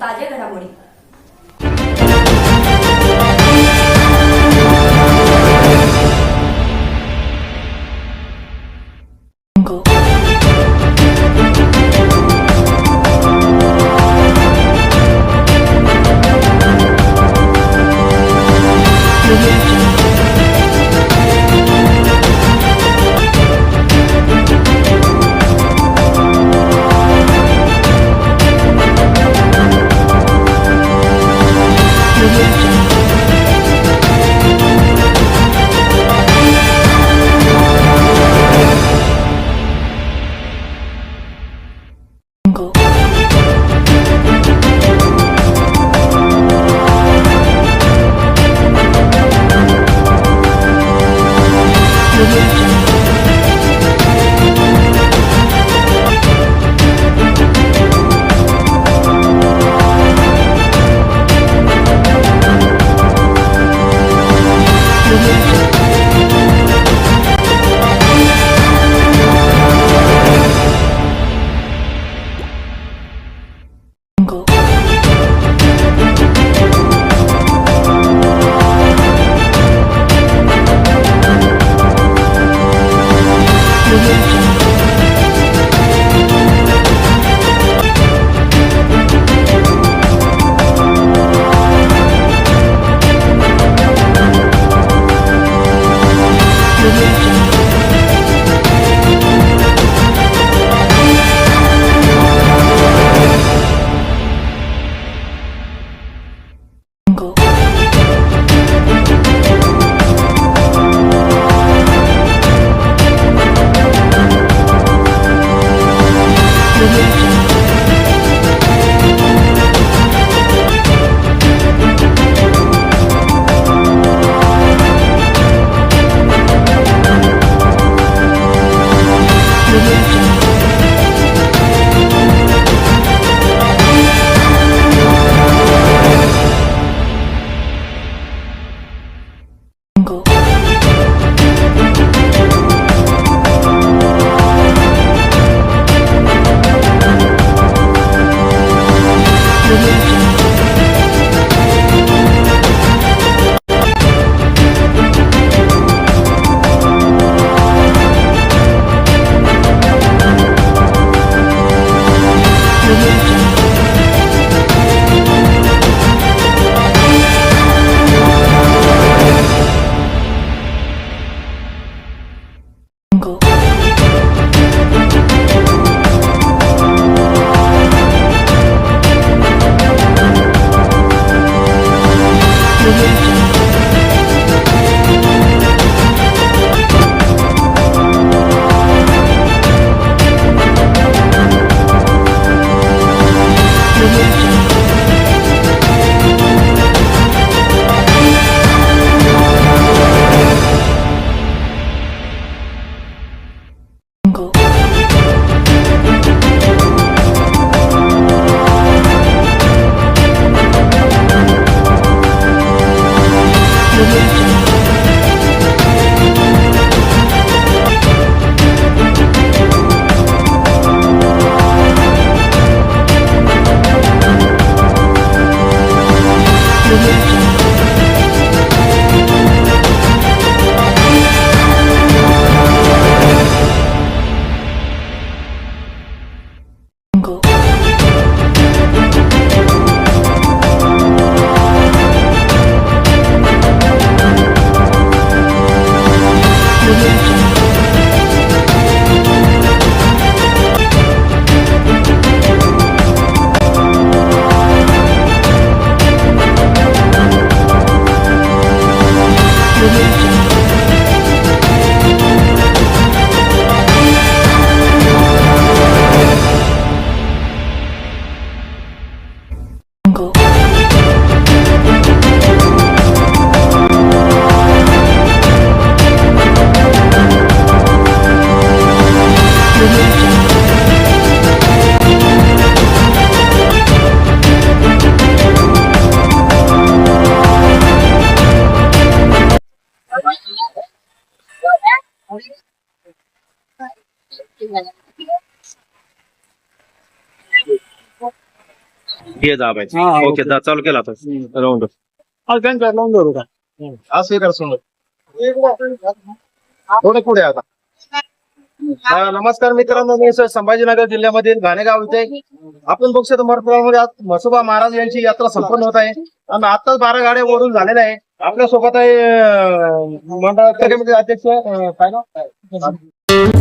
ताज्या घडामोडी. हे दाबायचं हा, हा, ओके दा- चालू केला आता. राऊंड. आज त्यांच्या लावून धरू का असं कर समोर थोडे पुढे आता. हा, नमस्कार मित्रांनो मी सर संभाजीनगर जिल्ह्यामधील घाणेगाव इथे. आपण बघू शकतो मराठवाड्यामध्ये आज म्हसोबा महाराज यांची यात्रा संपन्न होत आहे. आणि आताच बारा गाड्या ओढून झालेल्या आहे. आपल्यासोबत आहे अं, मंडळाचे अध्यक्ष अं, काय नाव?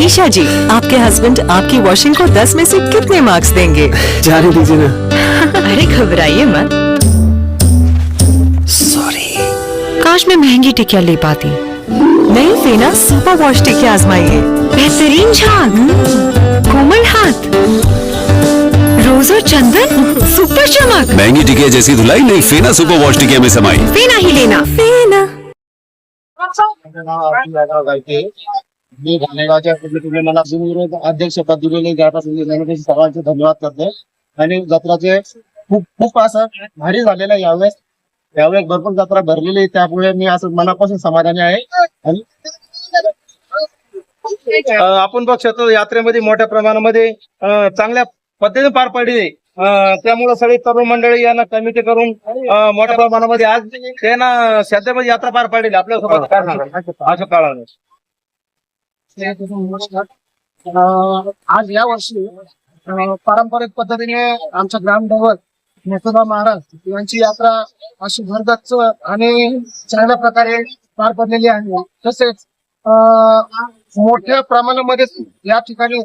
ईशा जी आपके हस्बैंड आपकी वॉशिंग को 10 में से कितने मार्क्स देंगे? जाने दीजिए ना. अरे घबराइए मत। सॉरी काश मैं महँगी टिकिया ले पाती। नहीं फेना सुपर वॉश टिकिया आजमाइए बेहतरीन झाग। कोमल हाथ। रोज और चंदन। सुपर चमक। महँगी टिकिया जैसी धुलाई नहीं फेना सुपर वॉश टिकिया में समाई। फेना ही लेना। फेना मी घाणेगावच्या पूर्ण तुम्ही मला अध्यक्षपद दिलेले धन्यवाद करते आणि जत्राचे खूप खूप असं भारी झालेलं आहे यावेळेस. यावेळेस भरपूर जत्रा भरलेली आहे. त्यामुळे मी असं मनापासून समाधानी आहे. आणि अं, आपण बघ शकतो यात्रेमध्ये मोठ्या प्रमाणामध्ये अं, चांगल्या पद्धतीने पार पडली त्यामुळे सगळी तरुण मंडळी यांना कमिटी करून अं, मोठ्या प्रमाणामध्ये आज त्यांना सध्यामध्ये यात्रा पार पाडली. आपल्यासोबत काय सांगाल अशा काळाने. अं, आज या वर्षी पारंपरिक पद्धतीने आमच्या ग्रामदैवत नेतोबा महाराज यांची यात्रा अशी भरगच्च आणि चांगल्या प्रकारे पार पडलेली आहे. तसेच मोठ्या प्रमाणामध्ये या ठिकाणी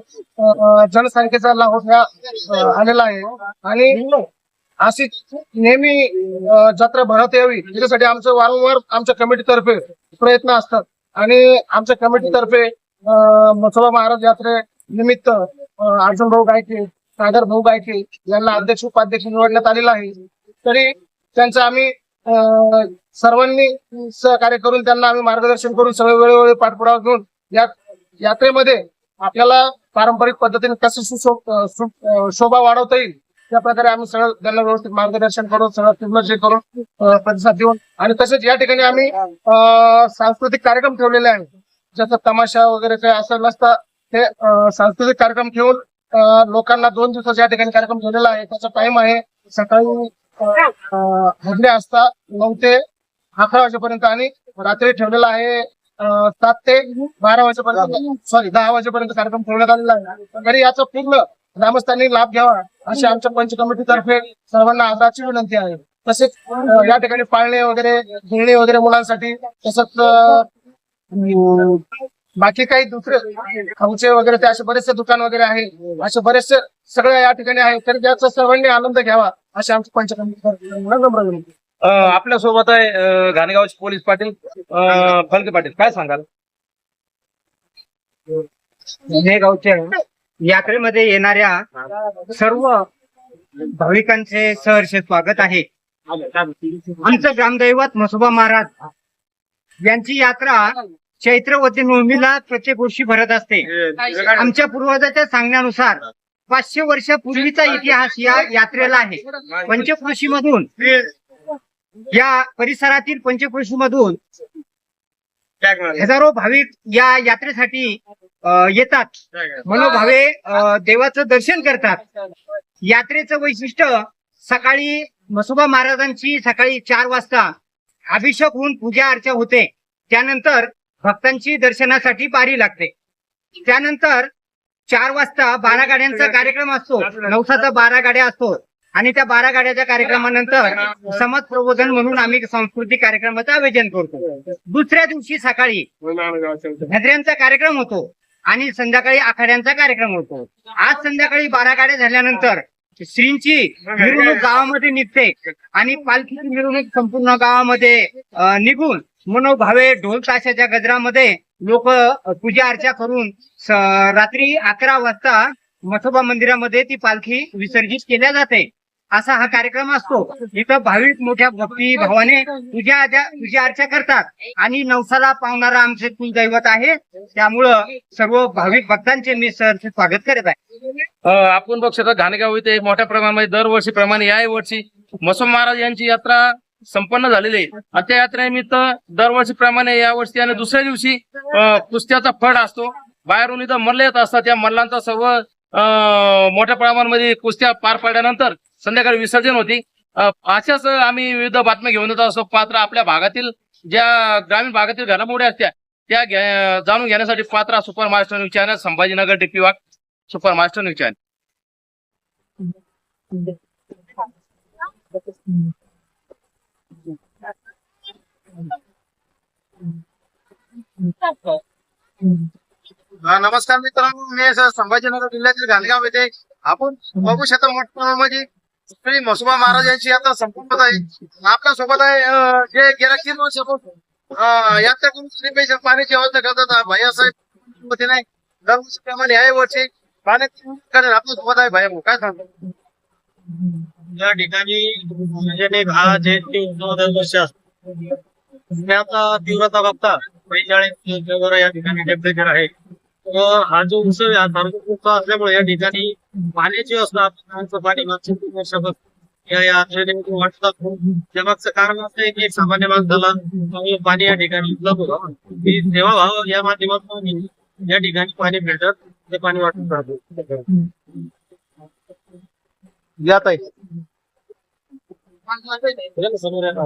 जनसंख्येचा लाभ आलेला आहे. आणि अशी नेहमी जत्रा भरत यावी याच्यासाठी आमचं वारंवार आमच्या कमिटीतर्फे प्रयत्न असतात. आणि आमच्या कमिटीतर्फे अं, मसोबा महाराज यात्रे निमित्त अर्जुन भाऊ गायके सागर भाऊ गायके यांना अध्यक्ष उपाध्यक्ष निवडण्यात आलेलं आहे. तरी त्यांचं आम्ही सर्वांनी सहकार्य करून त्यांना आम्ही मार्गदर्शन करून सगळे वेळोवेळी पाठपुरावा घेऊन या यात्रेमध्ये आपल्याला पारंपरिक पद्धतीने कसं सुशो शोभा वाढवता येईल त्या प्रकारे आम्ही सगळं त्यांना व्यवस्थित मार्गदर्शन करून सगळं पूर्ण करून प्रतिसाद देऊन आणि तसेच या ठिकाणी आम्ही सांस्कृतिक कार्यक्रम ठेवलेले आहे जसं तमाशा वगैरे काही असं नसतं ते सांस्कृतिक कार्यक्रम घेऊन लोकांना दोन दिवसाचा या ठिकाणी कार्यक्रम ठेवलेला आहे. त्याचा टाइम आहे सकाळी हजरे असता नऊ ते अकरा वाजेपर्यंत आणि रात्री ठेवलेला आहे सात ते बारा वाजेपर्यंत सॉरी दहा वाजेपर्यंत कार्यक्रम ठेवण्यात आलेला आहे. तरी याचा पूर्ण ग्रामस्थांनी लाभ घ्यावा अशी आमच्या पंच कमिटीतर्फे सर्वांना आग्रहाची विनंती आहे. तसेच या ठिकाणी पाळणे वगैरे खेळणे वगैरे मुलांसाठी तसंच बाकी काही दुसरे खाऊचे वगैरे ते असे बरेचसे दुकान वगैरे आहे. असे बरेचसे सगळे या ठिकाणी आहे. तर त्याचा सर्वांनी आनंद घ्यावा अशी आमची पंच कमिटी नम्र विनंती आपल्यासोबत आहे घाणेगावचे पोलीस पाटील अं, फलके पाटील. काय सांगाल? हे गावच्या यात्रेमध्ये येणाऱ्या सर्व भाविकांचे सहर्ष स्वागत आहे. आमचं ग्रामदैवत म्हसोबा महाराज यांची यात्रा चैत्रवती नोंदीला प्रत्येक वर्षी भरत असते. आमच्या पूर्वजाच्या सांगण्यानुसार पाचशे वर्षापूर्वीचा इतिहास या यात्रेला आहे. पंचकृषी मधून या परिसरातील पंचकृषी मधून हजारो भाविक या यात्रेसाठी येतात. मनोभावे देवाचं दर्शन करतात. यात्रेचं वैशिष्ट्य सकाळी मसोबा महाराजांची सकाळी चार वाजता अभिषेक होऊन पूजा अर्चा होते. त्यानंतर भक्तांची दर्शनासाठी बारी लागते. त्यानंतर चार वाजता बारा गाड्यांचा कार्यक्रम असतो. नवसाचा बारा गाड्या असतो. आणि त्या बारा गाड्याच्या कार्यक्रमानंतर समाज प्रबोधन म्हणून आम्ही सांस्कृतिक कार्यक्रमाचं आयोजन करतो. दुसऱ्या दिवशी सकाळी गजऱ्यांचा कार्यक्रम होतो आणि संध्याकाळी आखाड्यांचा कार्यक्रम होतो. आज संध्याकाळी बारा गाड्या झाल्यानंतर श्रींची मिरवणूक गावामध्ये निघते आणि पालखीची मिरवणूक संपूर्ण गावामध्ये निघून मनोभावे ढोल ताशाच्या गजरामध्ये लोक पूजा अर्चा करून रात्री अकरा वाजता मठोबा मंदिरामध्ये ती पालखी विसर्जित केल्या जाते. असा हा कार्यक्रम असतो. इथं भाविक मोठ्या भक्ती भावाने पूजा अर्चा पूजा अर्चा करतात. आणि नवसाला पावणारा आमचे कुलदैवत आहे. त्यामुळं सर्व भाविक भक्तांचे मी सर स्वागत करत आहे. आपण बघू शकतो घाणेगाव इथे मोठ्या प्रमाणामध्ये दरवर्षी प्रमाणे या वर्षी मसोब महाराज यांची यात्रा संपन्न झालेली आहे आणि त्या यात्रेनिमित्त दरवर्षी प्रमाणे या वर्षी आणि दुसऱ्या दिवशी कुस्त्याचा फड असतो. बाहेरून इथं मल्ल येत असतात. त्या मल्लांचा सर्व मोठ्या प्रमाणामध्ये कुस्त्या पार पाडल्यानंतर संध्याकाळी विसर्जन होती. अशाच आम्ही विविध बातम्या घेऊन येत असतो. पात्र आपल्या भागातील ज्या ग्रामीण भागातील घडामोडी असत्या त्या जाणून घेण्यासाठी पात्र super master news channel Sambhajinagar D P Wagh super master news channel. नमस्कार मित्रांनो मी संभाजीनगर जिल्ह्यातील घालगाव येथे आपण बघू शकता मोठ्या मध्ये श्री मसुबा महाराज यांची यात्रा संपत आहे आपल्यासोबत आहे जे गेल्या तीन वर्षापासून अं, यात्रा करून श्रीपेक्षा पाण्याची व्यवस्था करतात भैयासाहेब होते नाही दरवर्षी प्रमाणे याही वर्षी पाण्याची करेल आपल्यासोबत आहे भैया काय सांगतो? या ठिकाणी म्हणजे सार्वजनिक हा जयंती उत्सव दरवर्षी असतो. तीव्रता बघता बेचाळीस या ठिकाणी टेम्परेचर आहे. तर हा जो उत्सव आहे हा सार्वजनिक उत्सव असल्यामुळे या ठिकाणी पाण्याची पिण्याचं पाणी मागच्या तीन वर्षापासून. या वाटतात त्यामागचं कारण असं आहे की एक सामान्य चांगलं पाणी या ठिकाणी उपलब्ध ही सेवाभाव या माध्यमातून या ठिकाणी पाणी फिल्टर ते पाणी वाटून राहतो या ताई.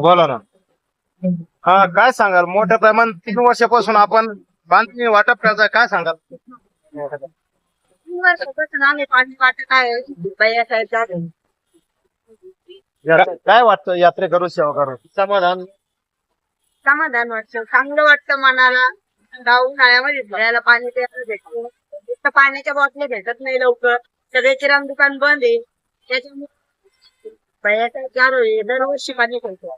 बोला ना. हा काय सांगाल? मोठ्या प्रमाणात तीन वर्षापासून आपण बांधणी वाटप करताय काय सांगाल? आम्ही पाणी वाटत आहे. जाधव. काय वाटतं यात्रेकरू सेवा करून समाधान. समाधान वाटतं. चांगलं वाटतं मनाला. गाव उन्हाळ्यामध्ये भरायला पाणी प्यायला भेटतं. पाण्याच्या बॉटल्या भेटत नाही लवकर. सगळे किराणा दुकान बंद आहे. त्याच्यामुळे हे दरवर्षी पाणी करतो